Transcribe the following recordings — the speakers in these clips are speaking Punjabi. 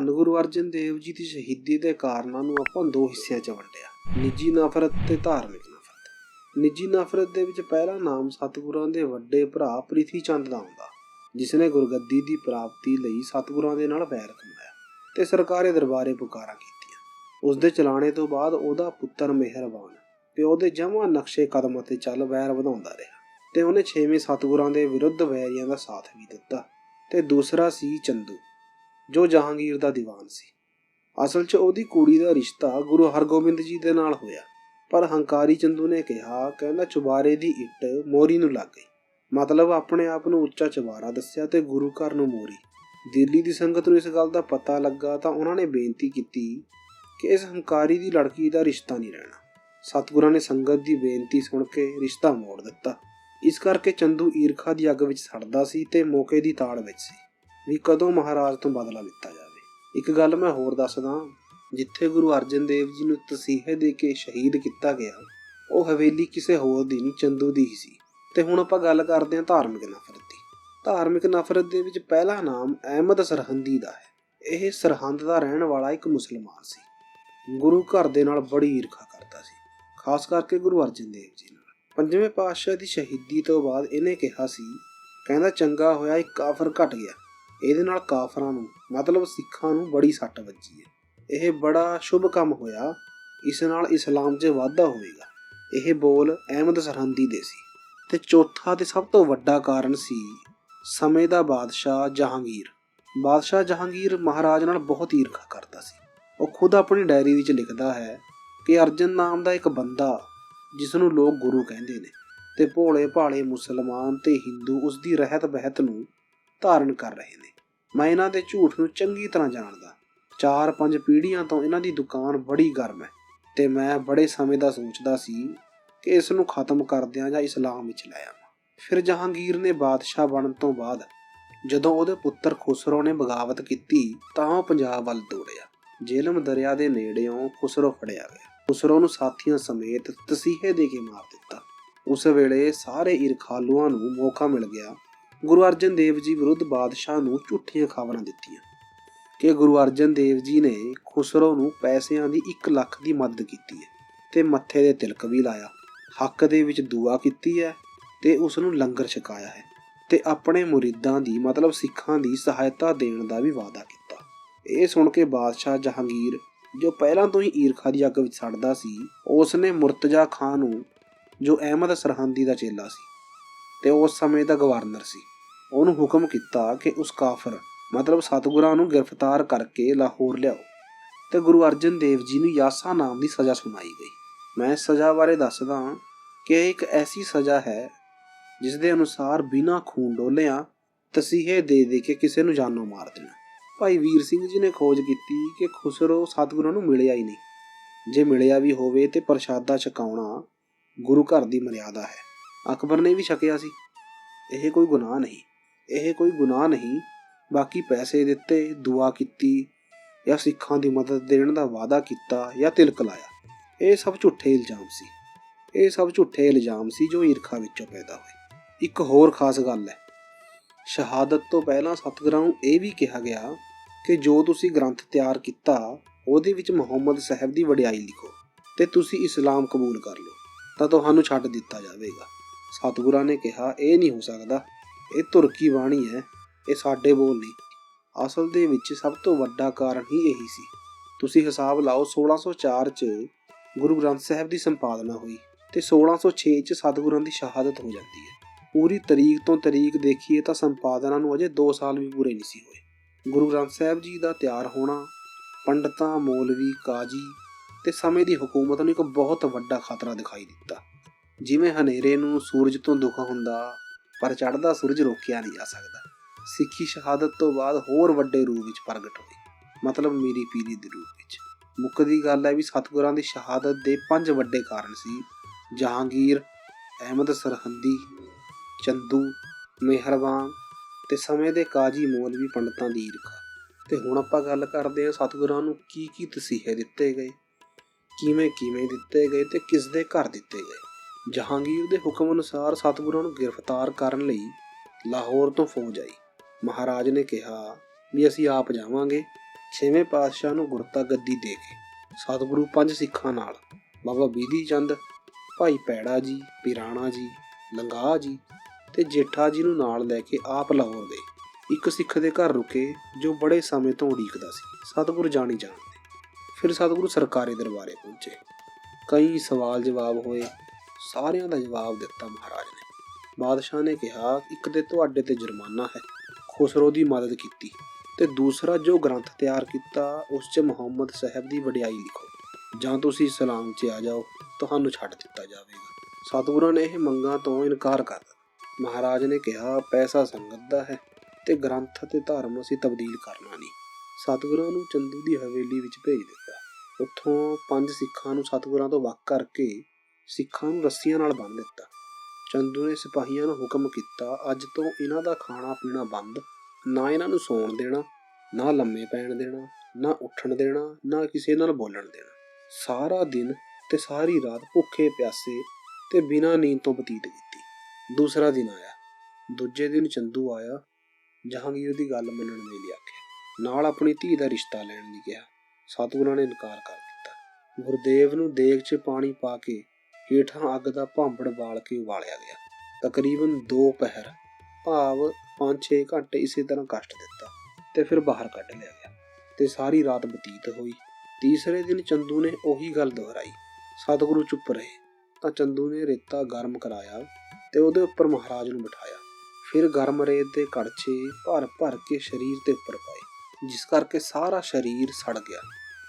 ਧੰਨ ਗੁਰੂ ਅਰਜਨ ਦੇਵ ਜੀ ਦੀ ਸ਼ਹੀਦੀ ਦੇ ਕਾਰਨਾਂ ਨੂੰ ਆਪਾਂ ਦੋ ਹਿੱਸਿਆਂ 'ਚ ਵੰਡਿਆ। ਨਿੱਜੀ ਨਫ਼ਰਤ ਤੇ ਧਾਰਮਿਕ ਨਫ਼ਰਤ। ਨਿੱਜੀ ਨਫ਼ਰਤ ਦੇ ਵਿੱਚ ਪਹਿਲਾ ਨਾਮ ਸਤਿਗੁਰਾਂ ਦੇ ਵੱਡੇ ਭਰਾ ਪ੍ਰਿਥੀ ਚੰਦ ਦਾ ਆਉਂਦਾ ਜਿਸ ਨੇ ਗੁਰਗੱਦੀ ਦੀ ਪ੍ਰਾਪਤੀ ਲਈ ਸਤਿਗੁਰਾਂ ਦੇ ਨਾਲ ਵੈਰ ਕਮਾਇਆ ਤੇ ਸਰਕਾਰੀ ਦਰਬਾਰੇ ਪੁਕਾਰਾਂ ਕੀਤੀਆਂ। ਉਸ ਦੇ ਚਲਾਣੇ ਤੋਂ ਬਾਅਦ ਉਹਦਾ ਪੁੱਤਰ ਮਿਹਰਬਾਨ ਪਿਓ ਦੇ ਜਮਾਂ ਨਕਸ਼ੇ ਕਦਮ ਤੇ ਚੱਲ ਵੈਰ ਵਧਾਉਂਦਾ ਰਿਹਾ ਤੇ ਉਹਨੇ ਛੇਵੇਂ ਸਤਿਗੁਰਾਂ ਦੇ ਵਿਰੁੱਧ ਵੈਰੀਆਂ ਦਾ ਸਾਥ ਵੀ ਦਿੱਤਾ, ਤੇ ਦੂਸਰਾ ਸੀ ਚੰਦੂ। ਜੋ ਜਹਾਂਗੀਰ ਦਾ ਦੀਵਾਨ ਸੀ। ਅਸਲ 'ਚ ਉਹਦੀ ਕੁੜੀ ਦਾ ਰਿਸ਼ਤਾ ਗੁਰੂ ਹਰਗੋਬਿੰਦ ਜੀ ਦੇ ਨਾਲ ਹੋਇਆ। ਪਰ ਹੰਕਾਰੀ ਚੰਦੂ ਨੇ ਕਿਹਾ, ਕਹਿੰਦਾ ਚੁਬਾਰੇ ਦੀ ਇੱਟ ਮੋਰੀ ਨੂੰ ਲੱਗ ਗਈ। ਮਤਲਬ ਆਪਣੇ ਆਪ ਨੂੰ ਉੱਚਾ ਚੁਬਾਰਾ ਦੱਸਿਆ ਤੇ ਗੁਰੂ ਘਰ ਨੂੰ ਮੋਰੀ। ਦਿੱਲੀ ਦੀ ਸੰਗਤ ਨੂੰ ਇਸ ਗੱਲ ਦਾ ਪਤਾ ਲੱਗਾ ਤਾਂ ਉਹਨਾਂ ਨੇ ਬੇਨਤੀ ਕੀਤੀ ਕਿ ਇਸ ਹੰਕਾਰੀ ਦੀ ਲੜਕੀ ਦਾ ਰਿਸ਼ਤਾ ਨਹੀਂ ਰਹਿਣਾ। ਸਤਿਗੁਰਾਂ ਨੇ ਸੰਗਤ ਦੀ ਬੇਨਤੀ ਸੁਣ ਕੇ ਰਿਸ਼ਤਾ ਮੋੜ ਦਿੱਤਾ। ਇਸ ਕਰਕੇ ਚੰਦੂ ਈਰਖਾ ਦੀ ਅੱਗ ਵਿੱਚ ਸੜਦਾ ਸੀ ਤੇ ਮੌਕੇ ਦੀ ਤਾੜ ਵਿੱਚ ਸੀ। ਵੀ ਕਦੋਂ ਮਹਾਰਾਜ ਤੋਂ ਬਦਲਾ ਲਿੱਤਾ ਜਾਵੇ। ਇੱਕ ਗੱਲ ਮੈਂ ਹੋਰ ਦੱਸਦਾ ਜਿੱਥੇ ਗੁਰੂ ਅਰਜਨ ਦੇਵ ਜੀ ਨੂੰ ਤਸੀਹੇ ਦੇ ਕੇ ਸ਼ਹੀਦ ਕੀਤਾ ਗਿਆ, ਉਹ ਹਵੇਲੀ ਕਿਸੇ ਹੋਰ ਦੀ ਨਹੀਂ ਚੰਦੂ ਦੀ ਹੀ ਸੀ। ਤੇ ਹੁਣ ਆਪਾਂ ਗੱਲ ਕਰਦੇ ਹਾਂ ਧਾਰਮਿਕ ਨਫ਼ਰਤ ਦੀ। ਧਾਰਮਿਕ ਨਫ਼ਰਤ ਦੇ ਵਿੱਚ ਪਹਿਲਾ ਨਾਮ ਅਹਿਮਦ ਸਰਹੰਦੀ ਦਾ ਹੈ। ਇਹ ਸਰਹੰਦ ਦਾ ਰਹਿਣ ਵਾਲਾ ਇੱਕ ਮੁਸਲਮਾਨ ਸੀ। ਗੁਰੂ ਘਰ ਦੇ ਨਾਲ ਬੜੀ ਈਰਖਾ ਕਰਦਾ ਸੀ। ਖਾਸ ਕਰਕੇ ਗੁਰੂ ਅਰਜਨ ਦੇਵ ਜੀ ਨਾਲ। ਪੰਜਵੇਂ ਪਾਤਸ਼ਾਹ ਦੀ ਸ਼ਹੀਦੀ ਤੋਂ ਬਾਅਦ ਇਹਨੇ ਕਿਹਾ ਸੀ, ਕਹਿੰਦਾ ਚੰਗਾ ਹੋਇਆ ਇੱਕ ਕਾਫਰ ਘਟ ਗਿਆ। ਇਹਦੇ ਨਾਲ ਕਾਫਰਾਂ ਨੂੰ, ਮਤਲਬ ਸਿੱਖਾਂ ਨੂੰ ਬੜੀ ਸੱਟ ਵੱਜੀ ਹੈ। ਇਹ ਬੜਾ ਸ਼ੁਭ ਕੰਮ ਹੋਇਆ। ਇਸ ਨਾਲ ਇਸਲਾਮ 'ਚ ਵਾਧਾ ਹੋਵੇਗਾ। ਇਹ ਬੋਲ ਅਹਿਮਦ ਸਰਹੰਦੀ ਦੇ ਸੀ। ਤੇ ਚੌਥਾ ਤੇ ਸਭ ਤੋਂ ਵੱਡਾ ਕਾਰਨ ਸੀ ਸਮੇਂ ਦਾ ਬਾਦਸ਼ਾਹ ਜਹਾਂਗੀਰ। ਬਾਦਸ਼ਾਹ ਜਹਾਂਗੀਰ ਮਹਾਰਾਜ ਨਾਲ ਬਹੁਤ ਈਰਖਾ ਕਰਦਾ ਸੀ। ਉਹ ਖੁਦ ਆਪਣੀ ਡਾਇਰੀ ਵਿੱਚ ਲਿਖਦਾ ਹੈ ਕਿ ਅਰਜਨ ਨਾਮ ਦਾ ਇੱਕ ਬੰਦਾ ਜਿਸ ਨੂੰ ਲੋਕ ਗੁਰੂ ਕਹਿੰਦੇ ਨੇ, ਤੇ ਭੋਲੇ ਭਾਲੇ ਮੁਸਲਮਾਨ ਤੇ ਹਿੰਦੂ ਉਸ ਦੀ ਰਹਿਤ ਬਹਿਤ ਨੂੰ ਧਾਰਨ ਕਰ ਰਹੇ ਨੇ। ਮੈਂ ਇਹਨਾਂ ਦੇ ਝੂਠ ਨੂੰ ਚੰਗੀ ਤਰ੍ਹਾਂ ਜਾਣਦਾ। ਚਾਰ ਪੰਜ ਪੀੜ੍ਹੀਆਂ ਤੋਂ ਇਹਨਾਂ ਦੀ ਦੁਕਾਨ ਬੜੀ ਗਰਮ ਹੈ ਤੇ ਮੈਂ ਬੜੇ ਸਮੇਂ ਦਾ ਸੋਚਦਾ ਸੀ ਕਿ ਇਸ ਨੂੰ ਖਤਮ ਕਰ ਦਿਆਂ ਜਾਂ ਇਸਲਾਮ ਵਿੱਚ ਲੈ ਆਵਾਂ। ਫਿਰ ਜਹਾਂਗੀਰ ਨੇ ਬਾਦਸ਼ਾਹ ਬਣਨ ਤੋਂ ਬਾਅਦ ਜਦੋਂ ਉਹਦੇ ਪੁੱਤਰ ਖੁਸਰੋ ਨੇ ਬਗਾਵਤ ਕੀਤੀ ਤਾਂ ਉਹ ਪੰਜਾਬ ਵੱਲ ਦੌੜਿਆ। ਜੇਲਮ ਦਰਿਆ ਦੇ ਨੇੜਿਓਂ ਖੁਸਰੋ ਫੜਿਆ ਗਿਆ। ਖੁਸਰੋ ਨੂੰ ਸਾਥੀਆਂ ਸਮੇਤ ਤਸੀਹੇ ਦੇ ਕੇ ਮਾਰ ਦਿੱਤਾ। ਉਸ ਵੇਲੇ ਸਾਰੇ ਈਰਖਾਲੂਆਂ ਨੂੰ ਮੌਕਾ ਮਿਲ ਗਿਆ ਗੁਰੂ ਅਰਜਨ ਦੇਵ ਜੀ ਵਿਰੁੱਧ ਬਾਦਸ਼ਾਹ ਨੂੰ ਝੂਠੀਆਂ ਖਬਰਾਂ ਦਿੱਤੀਆਂ ਕਿ ਗੁਰੂ ਅਰਜਨ ਦੇਵ ਜੀ ਨੇ ਖੁਸਰੋ ਨੂੰ ਪੈਸਿਆਂ ਦੀ 1 ਲੱਖ ਦੀ ਮਦਦ ਕੀਤੀ ਹੈ ਤੇ ਮੱਥੇ ਦੇ ਤਿਲਕ ਵੀ ਲਾਇਆ। ਹੱਕ ਦੇ ਵਿੱਚ ਦੁਆ ਕੀਤੀ ਹੈ ਤੇ ਉਸ ਨੂੰ ਲੰਗਰ ਛਕਾਇਆ ਹੈ ਤੇ ਆਪਣੇ ਮੁਰੀਦਾਂ ਦੀ ਮਤਲਬ ਸਿੱਖਾਂ ਦੀ ਸਹਾਇਤਾ ਦੇਣ ਦਾ ਵੀ ਵਾਅਦਾ ਕੀਤਾ। ਇਹ ਸੁਣ ਕੇ ਬਾਦਸ਼ਾਹ ਜਹਾਂਗੀਰ, ਜੋ ਪਹਿਲਾਂ ਤੋਂ ਹੀ ਈਰਖਾ ਦੀ ਅੱਗ ਵਿੱਚ ਸੜਦਾ ਸੀ ਉਸ ਨੇ ਮੁਰਤਜ਼ਾ ਖਾਨ ਨੂੰ, ਜੋ ਅਹਿਮਦ ਸਰਹੰਦੀ ਦਾ ਚੇਲਾ ਸੀ ਤੇ ਉਸ ਸਮੇਂ ਦਾ ਗਵਰਨਰ ਸੀ। ਉਹਨੂੰ ਹੁਕਮ ਕੀਤਾ ਕਿ ਉਸ ਕਾਫਰ, ਮਤਲਬ ਸਤਗੁਰਾਂ ਨੂੰ ਗ੍ਰਿਫਤਾਰ ਕਰਕੇ ਲਾਹੌਰ ਲਿਆਓ ਤੇ ਗੁਰੂ ਅਰਜਨ ਦੇਵ ਜੀ ਨੂੰ ਯਾਸਾ ਨਾਮ ਦੀ ਸਜ਼ਾ ਸੁਣਾਈ ਗਈ। ਮੈਂ ਸਜ਼ਾ ਬਾਰੇ ਦੱਸਦਾ ਹਾਂ ਕਿ ਇਹ ਇੱਕ ਐਸੀ ਸਜ਼ਾ ਹੈ ਜਿਸ ਦੇ ਅਨੁਸਾਰ ਬਿਨਾਂ ਖੂਨ ਡੋਲਿਆਂ ਤਸੀਹੇ ਦੇ ਦੇ ਕੇ ਕਿਸੇ ਨੂੰ ਜਾਨੋਂ ਮਾਰ ਦੇਣਾ। ਭਾਈ ਵੀਰ ਸਿੰਘ ਜੀ ਨੇ ਖੋਜ ਕੀਤੀ ਕਿ ਖੁਸਰੋ ਸਤਿਗੁਰਾਂ ਨੂੰ ਮਿਲਿਆ ਹੀ ਨਹੀਂ। ਜੇ ਮਿਲਿਆ ਵੀ ਹੋਵੇ ਤੇ ਪ੍ਰਸ਼ਾਦਾ ਛਕਾਉਣਾ ਗੁਰੂ ਘਰ ਦੀ ਮਰਿਆਦਾ ਹੈ। ਅਕਬਰ ਨੇ ਵੀ ਛਕਿਆ ਸੀ। ਇਹ ਕੋਈ ਗੁਨਾਹ ਨਹੀਂ, ਇਹ ਕੋਈ ਗੁਨਾਹ ਨਹੀਂ। ਬਾਕੀ ਪੈਸੇ ਦਿੱਤੇ, ਦੁਆ ਕੀਤੀ ਜਾਂ ਸਿੱਖਾਂ ਦੀ ਮਦਦ ਦੇਣ ਦਾ ਵਾਅਦਾ ਕੀਤਾ ਜਾਂ ਤਿਲਕ ਲਾਇਆ, ਇਹ ਸਭ ਝੂਠੇ ਇਲਜ਼ਾਮ ਸੀ। ਇਹ ਸਭ ਝੂਠੇ ਇਲਜ਼ਾਮ ਸੀ ਜੋ ਈਰਖਾ ਵਿੱਚੋਂ ਪੈਦਾ ਹੋਏ। ਇੱਕ ਹੋਰ ਖਾਸ ਗੱਲ ਹੈ, ਸ਼ਹਾਦਤ ਤੋਂ ਪਹਿਲਾਂ ਸਤਿਗੁਰਾਂ ਨੂੰ ਇਹ ਵੀ ਕਿਹਾ ਗਿਆ ਕਿ ਜੋ ਤੁਸੀਂ ਗ੍ਰੰਥ ਤਿਆਰ ਕੀਤਾ, ਉਹਦੇ ਵਿੱਚ ਮੁਹੰਮਦ ਸਾਹਿਬ ਦੀ ਵਡਿਆਈ ਲਿਖੋ ਤੇ ਤੁਸੀਂ ਇਸਲਾਮ ਕਬੂਲ ਕਰ ਲਓ, ਤਾਂ ਤੁਹਾਨੂੰ ਛੱਡ ਦਿੱਤਾ ਜਾਵੇਗਾ। ਸਤਿਗੁਰਾਂ ਨੇ ਕਿਹਾ, ਇਹ ਨਹੀਂ ਹੋ ਸਕਦਾ। ਇਹ ਤੁਰਕੀ ਬਾਣੀ ਹੈ, ਇਹ ਸਾਡੇ ਬੋਲ ਨਹੀਂ। ਅਸਲ ਦੇ ਵਿੱਚ ਸਭ ਤੋਂ ਵੱਡਾ ਕਾਰਨ ਹੀ ਇਹੀ ਸੀ। ਤੁਸੀਂ ਹਿਸਾਬ ਲਾਓ 1604 ਚ ਗੁਰੂ ਗ੍ਰੰਥ ਸਾਹਿਬ ਦੀ ਸੰਪਾਦਨਾ ਹੋਈ ਤੇ 1606 ਚ ਸਤਿਗੁਰਾਂ ਦੀ ਸ਼ਹਾਦਤ ਹੋ ਜਾਂਦੀ ਹੈ। ਪੂਰੀ ਤਰੀਕ ਤੋਂ ਤਰੀਕ ਦੇਖੀਏ ਤਾਂ ਸੰਪਾਦਨਾ ਨੂੰ ਅਜੇ 2 ਸਾਲ ਵੀ ਪੂਰੇ ਨਹੀਂ ਸੀ ਹੋਏ। ਗੁਰੂ ਗ੍ਰੰਥ ਸਾਹਿਬ ਜੀ ਦਾ ਤਿਆਰ ਹੋਣਾ, ਪੰਡਤਾਂ, ਮੌਲਵੀ, ਕਾਜੀ ਤੇ ਸਮੇਂ ਦੀ ਹਕੂਮਤ ਨੂੰ ਇੱਕ ਬਹੁਤ ਵੱਡਾ ਖਤਰਾ ਦਿਖਾਈ ਦਿੱਤਾ। ਜਿਵੇਂ ਹਨੇਰੇ ਨੂੰ ਸੂਰਜ ਤੋਂ ਦੁੱਖ ਹੁੰਦਾ, ਪਰ ਚੜ੍ਹਦਾ ਸੂਰਜ ਰੋਕਿਆ ਨਹੀਂ ਜਾ ਸਕਦਾ। ਸਿੱਖੀ ਸ਼ਹਾਦਤ ਤੋਂ ਬਾਅਦ ਹੋਰ ਵੱਡੇ ਰੂਪ ਵਿੱਚ ਪ੍ਰਗਟ ਹੋਈ। ਮਤਲਬ ਮੀਰੀ ਪੀਰੀ ਦੇ ਰੂਪ ਵਿੱਚ। ਮੁੱਕਦੀ ਗੱਲ ਹੈ ਵੀ ਸਤਿਗੁਰਾਂ ਦੀ ਸ਼ਹਾਦਤ ਦੇ ਪੰਜ ਵੱਡੇ ਕਾਰਨ ਸੀ। ਜਹਾਂਗੀਰ, ਅਹਿਮਦ ਸਰਹੰਦੀ, ਚੰਦੂ, ਮਿਹਰਬਾਨ ਤੇ ਸਮੇਂ ਦੇ ਕਾਜੀ ਮੌਲਵੀ ਪੰਡਤਾਂ ਦੀ ਈਰਖਾ। ਤੇ ਹੁਣ ਆਪਾਂ ਗੱਲ ਕਰਦੇ ਹਾਂ ਸਤਿਗੁਰਾਂ ਨੂੰ ਕੀ ਕੀ ਤਸੀਹੇ ਦਿੱਤੇ ਗਏ ਕਿਵੇਂ ਕਿਵੇਂ ਦਿੱਤੇ ਗਏ ਤੇ ਕਿਸ ਦੇ ਘਰ ਦਿੱਤੇ ਗਏ। ਜਹਾਂਗੀਰ ਦੇ ਹੁਕਮ ਅਨੁਸਾਰ ਸਤਿਗੁਰਾਂ ਨੂੰ ਗ੍ਰਿਫਤਾਰ ਕਰਨ ਲਈ ਲਾਹੌਰ ਤੋਂ ਫੌਜ ਆਈ। ਮਹਾਰਾਜ ਨੇ ਕਿਹਾ ਵੀ ਅਸੀਂ ਆਪ ਜਾਵਾਂਗੇ, ਛੇਵੇਂ ਪਾਤਸ਼ਾਹ ਨੂੰ ਗੁਰਤਾ ਗੱਦੀ ਦੇ ਕੇ। ਸਤਿਗੁਰੂ ਪੰਜ ਸਿੱਖਾਂ ਨਾਲ, ਬਾਬਾ ਬੀਦੀ ਚੰਦ, ਭਾਈ ਪੈੜਾ ਜੀ, ਪਿਰਾਣਾ ਜੀ ਲੰਗਾ ਜੀ ਤੇ ਜੇਠਾ ਜੀ ਨੂੰ ਨਾਲ ਲੈ ਕੇ ਆਪ ਲਾਹੌਰ ਗਏ। ਇੱਕ ਸਿੱਖ ਦੇ ਘਰ ਰੁਕੇ ਜੋ ਬੜੇ ਸਮੇਂ ਤੋਂ ਉਡੀਕਦਾ ਸੀ। ਸਤਿਗੁਰ ਜਾਣੀ ਜਾਣਦੇ। ਫਿਰ ਸਤਿਗੁਰੂ ਸਰਕਾਰੀ ਦਰਬਾਰੇ ਪਹੁੰਚੇ। ਕਈ ਸਵਾਲ ਜਵਾਬ ਹੋਏ। ਸਾਰਿਆਂ ਦਾ ਜਵਾਬ ਦਿੱਤਾ ਮਹਾਰਾਜ ਨੇ। ਬਾਦਸ਼ਾਹ ਨੇ ਕਿਹਾ, ਇੱਕ ਤੇ ਤੁਹਾਡੇ ਤੇ ਜੁਰਮਾਨਾ ਹੈ, ਖੁਸਰੋ ਦੀ ਮਦਦ ਕੀਤੀ ਤੇ ਦੂਸਰਾ ਜੋ ਗ੍ਰੰਥ ਤਿਆਰ ਕੀਤਾ, ਉਸ 'ਚ ਮੁਹੰਮਦ ਸਾਹਿਬ ਦੀ ਵਡਿਆਈ ਲਿਖੋ। ਜਾਂ ਤੁਸੀਂ ਇਸਲਾਮ 'ਚ ਆ ਜਾਓ, ਤੁਹਾਨੂੰ ਛੱਡ ਦਿੱਤਾ ਜਾਵੇਗਾ। ਸਤਿਗੁਰਾਂ ਨੇ ਇਹ ਮੰਗਾਂ ਤੋਂ ਇਨਕਾਰ ਕਰ ਦਿੱਤਾ। ਮਹਾਰਾਜ ਨੇ ਕਿਹਾ, ਪੈਸਾ ਸੰਗਤ ਦਾ ਹੈ ਤੇ ਗ੍ਰੰਥ ਤੇ ਧਰਮ ਅਸੀਂ ਤਬਦੀਲ ਕਰਨਾ ਨਹੀਂ। ਸਤਿਗੁਰਾਂ ਨੂੰ ਚੰਦੂ ਦੀ ਹਵੇਲੀ ਵਿੱਚ ਭੇਜ ਦਿੱਤਾ। ਉੱਥੋਂ ਪੰਜ ਸਿੱਖਾਂ ਨੂੰ ਸਤਿਗੁਰਾਂ ਤੋਂ ਵੱਖ ਕਰਕੇ ਸਿੱਖਾਂ ਨੂੰ ਰੱਸੀਆਂ ਨਾਲ ਬੰਨ੍ਹ ਦਿੱਤਾ। ਚੰਦੂ ਨੇ ਸਿਪਾਹੀਆਂ ਨੂੰ ਹੁਕਮ ਕੀਤਾ, ਅੱਜ ਤੋਂ ਇਹਨਾਂ ਦਾ ਖਾਣਾ ਪੀਣਾ ਬੰਦ। ਨਾ ਇਹਨਾਂ ਨੂੰ ਸੌਣ ਦੇਣਾ, ਨਾ ਲੰਮੇ ਪੈਣ ਦੇਣਾ, ਨਾ ਉੱਠਣ ਦੇਣਾ, ਨਾ ਕਿਸੇ ਨਾਲ ਬੋਲਣ ਦੇਣਾ। ਸਾਰਾ ਦਿਨ ਤੇ ਸਾਰੀ ਰਾਤ ਭੁੱਖੇ ਪਿਆਸੇ ਤੇ ਬਿਨਾਂ ਨੀਂਦ ਤੋਂ ਬਤੀਤ ਕੀਤੀ। ਦੂਸਰਾ ਦਿਨ ਆਇਆ। ਦੂਜੇ ਦਿਨ ਚੰਦੂ ਆਇਆ, ਜਹਾਂਗੀਰ ਦੀ ਗੱਲ ਮੰਨਣ ਦੇ ਲਈ ਆਖਿਆ। ਨਾਲ ਆਪਣੀ ਧੀ ਦਾ ਰਿਸ਼ਤਾ ਲੈਣ ਲਈ ਕਿਹਾ। ਸਤਿਗੁਰਾਂ ਨੇ ਇਨਕਾਰ ਕਰ ਦਿੱਤਾ। ਗੁਰਦੇਵ ਨੂੰ ਦੇਗ 'ਚ ਪਾਣੀ ਪਾ ਕੇ ਹੇਠਾਂ ਅੱਗ ਦਾ ਭਾਂਬੜ ਬਾਲ ਕੇ ਉਬਾਲਿਆ ਗਿਆ। ਤਕਰੀਬਨ 2 ਪਹਿਰ ਭਾਵ 5-6 ਘੰਟੇ ਇਸੇ ਤਰ੍ਹਾਂ ਕਸ਼ਟ ਦਿੱਤਾ ਤੇ ਫਿਰ ਬਾਹਰ ਕੱਢ ਲਿਆ ਗਿਆ ਤੇ ਸਾਰੀ ਰਾਤ ਬਤੀਤ ਹੋਈ। ਤੀਸਰੇ ਦਿਨ ਚੰਦੂ ਨੇ ਉਹੀ ਗੱਲ ਦੁਹਰਾਈ, ਸਤਿਗੁਰੂ ਚੁੱਪ ਰਹੇ, ਤਾਂ ਚੰਦੂ ਨੇ ਰੇਤਾ ਗਰਮ ਕਰਾਇਆ ਤੇ ਉਹਦੇ ਉੱਪਰ ਮਹਾਰਾਜ ਨੂੰ ਬਿਠਾਇਆ। ਫਿਰ ਗਰਮ ਰੇਤ ਦੇ ਕੜਛੇ ਭਰ ਭਰ ਕੇ ਸਰੀਰ ਤੇ ਉੱਪਰ ਪਾਏ, ਜਿਸ ਕਰਕੇ ਸਾਰਾ ਸਰੀਰ ਸੜ ਗਿਆ,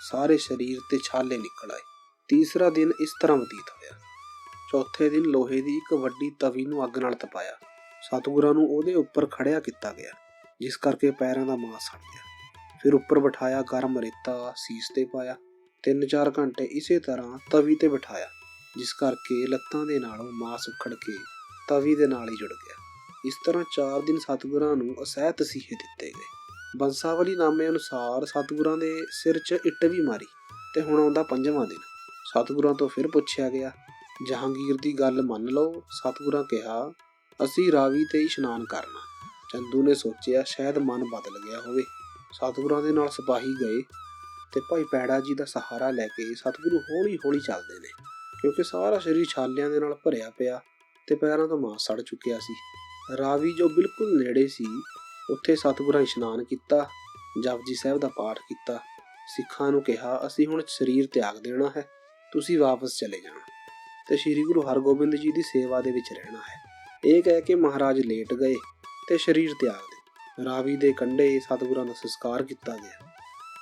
ਸਾਰੇ ਸਰੀਰ ਤੇ ਛਾਲੇ ਨਿਕਲ ਆਏ। ਤੀਸਰਾ ਦਿਨ ਇਸ ਤਰ੍ਹਾਂ ਬਤੀਤ ਹੋਇਆ। ਚੌਥੇ ਦਿਨ ਲੋਹੇ ਦੀ ਇੱਕ ਵੱਡੀ ਤਵੀ ਨੂੰ ਅੱਗ ਨਾਲ ਤਪਾਇਆ। ਸਤਿਗੁਰਾਂ ਨੂੰ ਉਹਦੇ ਉੱਪਰ ਖੜਿਆ ਕੀਤਾ ਗਿਆ, ਜਿਸ ਕਰਕੇ ਪੈਰਾਂ ਦਾ ਮਾਸ ਸੜ ਗਿਆ। ਫਿਰ ਉੱਪਰ ਬਿਠਾਇਆ ਗਰਮ ਰੇਤਾ, ਸੀਸ ਤੇ ਪਾਇਆ। 3-4 ਘੰਟੇ ਇਸੇ ਤਰ੍ਹਾਂ ਤਵੀ ਤੇ ਬਿਠਾਇਆ, ਜਿਸ ਕਰਕੇ ਲੱਤਾਂ ਦੇ ਨਾਲੋਂ ਮਾਸ ਉਖੜ ਕੇ ਤਵੀ ਦੇ ਨਾਲ ਹੀ ਜੁੜ ਗਿਆ। ਇਸ ਤਰ੍ਹਾਂ 4 ਦਿਨ ਸਤਿਗੁਰਾਂ ਨੂੰ ਅਸਹਿ ਤਸੀਹੇ ਦਿੱਤੇ ਗਏ। ਬੰਸਾਵਲੀ ਨਾਮੇ ਅਨੁਸਾਰ ਸਤਿਗੁਰਾਂ ਦੇ ਸਿਰ 'ਚ ਇੱਟ ਵੀ ਮਾਰੀ ਤੇ ਹੁਣ ਆਉਂਦਾ ਪੰਜਵਾਂ ਦਿਨ। ਸਤਿਗੁਰਾਂ ਤੋਂ ਫਿਰ ਪੁੱਛਿਆ ਗਿਆ ਜਹਾਂਗੀਰ ਦੀ ਗੱਲ ਮੰਨ ਲਓ, ਸਤਿਗੁਰਾਂ ਕਿਹਾ, ਅਸੀਂ ਰਾਵੀ ਤੇ ਇਸ਼ਨਾਨ ਕਰਨਾ। ਚੰਦੂ ਨੇ ਸੋਚਿਆ ਸ਼ਾਇਦ ਮਨ ਬਦਲ ਗਿਆ ਹੋਵੇ। ਸਤਿਗੁਰਾਂ ਦੇ ਨਾਲ ਸਿਪਾਹੀ ਗਏ ਤੇ ਭਾਈ ਪੈੜਾ ਜੀ ਦਾ ਸਹਾਰਾ ਲੈ ਕੇ ਸਤਿਗੁਰੂ ਹੌਲੀ ਹੌਲੀ ਚੱਲਦੇ ਨੇ, ਕਿਉਂਕਿ ਸਾਰਾ ਸਰੀਰ ਛਾਲਿਆਂ ਦੇ ਨਾਲ ਭਰਿਆ ਪਿਆ ਤੇ ਪੈਰਾਂ ਤੋਂ ਮਾਸ ਸੜ ਚੁੱਕਿਆ ਸੀ। ਰਾਵੀ ਜੋ ਬਿਲਕੁਲ ਨੇੜੇ ਸੀ, ਉੱਥੇ ਸਤਿਗੁਰਾਂ ਇਸ਼ਨਾਨ ਕੀਤਾ, ਜਪਜੀ ਸਾਹਿਬ ਦਾ ਪਾਠ ਕੀਤਾ। ਸਿੱਖਾਂ ਨੂੰ ਕਿਹਾ, ਅਸੀਂ ਹੁਣ ਸਰੀਰ ਤਿਆਗ ਦੇਣਾ ਹੈ, ਤੁਸੀਂ ਵਾਪਸ ਚਲੇ ਜਾਣਾ। ਤੇ ਸ੍ਰੀ ਗੁਰੂ ਹਰਗੋਬਿੰਦ ਜੀ ਦੀ ਸੇਵਾ ਦੇ ਵਿੱਚ ਰਹਿਣਾ ਹੈ। ਇਹ ਕਹਿ ਕੇ ਮਹਾਰਾਜ ਲੇਟ ਗਏ ਤੇ ਸਰੀਰ ਤਿਆਗ ਦੇ। ਰਾਵੀ ਦੇ ਕੰਢੇ ਸਤਿਗੁਰਾਂ ਦਾ ਸੰਸਕਾਰ ਕੀਤਾ ਗਿਆ।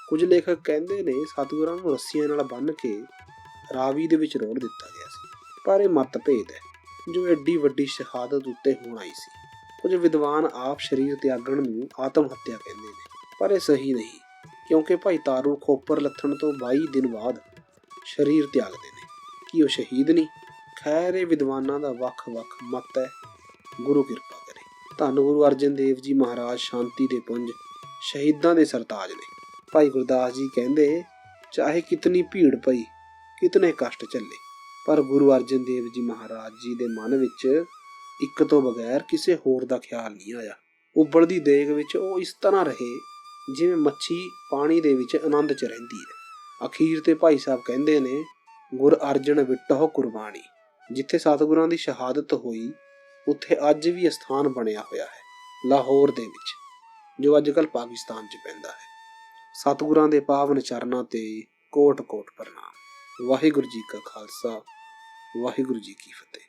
ਕੁਝ ਲੇਖਕ ਕਹਿੰਦੇ ਨੇ ਸਤਿਗੁਰਾਂ ਨੂੰ ਰੱਸੀਆਂ ਨਾਲ ਬੰਨ੍ਹ ਕੇ ਰਾਵੀ ਦੇ ਵਿੱਚ ਰੋੜ ਦਿੱਤਾ ਗਿਆ ਸੀ। ਪਰ ਇਹ ਮਤਭੇਦ ਹੈ, ਜੋ ਐਡੀ ਵੱਡੀ ਸ਼ਹਾਦਤ ਉੱਤੇ ਹੋਣ ਆਈ ਸੀ। ਕੁਝ ਵਿਦਵਾਨ ਆਪ ਸਰੀਰ ਤਿਆਗਣ ਨੂੰ ਆਤਮ ਹੱਤਿਆ ਕਹਿੰਦੇ ਨੇ, ਪਰ ਇਹ ਸਹੀ ਨਹੀਂ, ਕਿਉਂਕਿ ਭਾਈ ਤਾਰੂ ਖੋਪਰ ਲੱਥਣ ਤੋਂ 22 ਦਿਨ ਬਾਅਦ ਸਰੀਰ ਤਿਆਗਦੇ ਨੇ। ਕਿ ਉਹ ਸ਼ਹੀਦ ਨਹੀਂ। ਖੈਰ, ਇਹ ਵਿਦਵਾਨਾਂ ਦਾ ਵੱਖ-ਵੱਖ ਮਤ ਹੈ। ਗੁਰੂ ਕਿਰਪਾ ਕਰੇ। ਧੰਨ ਗੁਰੂ ਅਰਜਨ ਦੇਵ ਜੀ ਮਹਾਰਾਜ ਸ਼ਾਂਤੀ ਦੇ ਪੁੰਜ, ਸ਼ਹੀਦਾਂ ਦੇ ਸਰਤਾਜ ਨੇ। ਭਾਈ ਗੁਰਦਾਸ ਜੀ ਕਹਿੰਦੇ, ਚਾਹੇ ਕਿਤਨੀ ਭੀੜ ਪਈ, ਕਿਤਨੇ ਕਸ਼ਟ ਚੱਲੇ, ਪਰ ਗੁਰੂ ਅਰਜਨ ਦੇਵ ਜੀ ਮਹਾਰਾਜ ਜੀ ਦੇ ਮਨ ਵਿੱਚ ਇੱਕ ਤੋਂ ਬਗੈਰ ਕਿਸੇ ਹੋਰ ਦਾ ਖਿਆਲ ਨਹੀਂ ਆਇਆ। ਉੱਬਲਦੀ ਦੇਗ ਵਿੱਚ ਉਹ ਇਸ ਤਰ੍ਹਾਂ ਰਹੇ, ਜਿਵੇਂ ਮੱਛੀ ਪਾਣੀ ਦੇ ਵਿੱਚ ਆਨੰਦ 'ਚ ਰਹਿੰਦੀ ਹੈ। ਅਖੀਰ ਤੇ ਭਾਈ ਸਾਹਿਬ ਕਹਿੰਦੇ ਨੇ ਗੁਰ ਅਰਜਨ ਵਿਟਹੁ ਕੁਰਬਾਨੀ ਜਿੱਥੇ ਸਤਿਗੁਰਾਂ ਦੀ ਸ਼ਹਾਦਤ ਹੋਈ, ਉੱਥੇ ਅੱਜ ਵੀ ਅਸਥਾਨ ਬਣਿਆ ਹੋਇਆ ਹੈ, ਲਾਹੌਰ ਦੇ ਵਿੱਚ, ਜੋ ਅੱਜ ਕੱਲ ਪਾਕਿਸਤਾਨ 'ਚ ਪੈਂਦਾ ਹੈ। ਸਤਿਗੁਰਾਂ ਦੇ ਪਾਵਨ ਚਰਨਾਂ ਤੇ ਕੋਟ ਕੋਟ ਪ੍ਰਣਾਮ। ਵਾਹਿਗੁਰੂ ਜੀ ਕਾ ਖਾਲਸਾ, ਵਾਹਿਗੁਰੂ ਜੀ ਕੀ ਫਤਿਹ।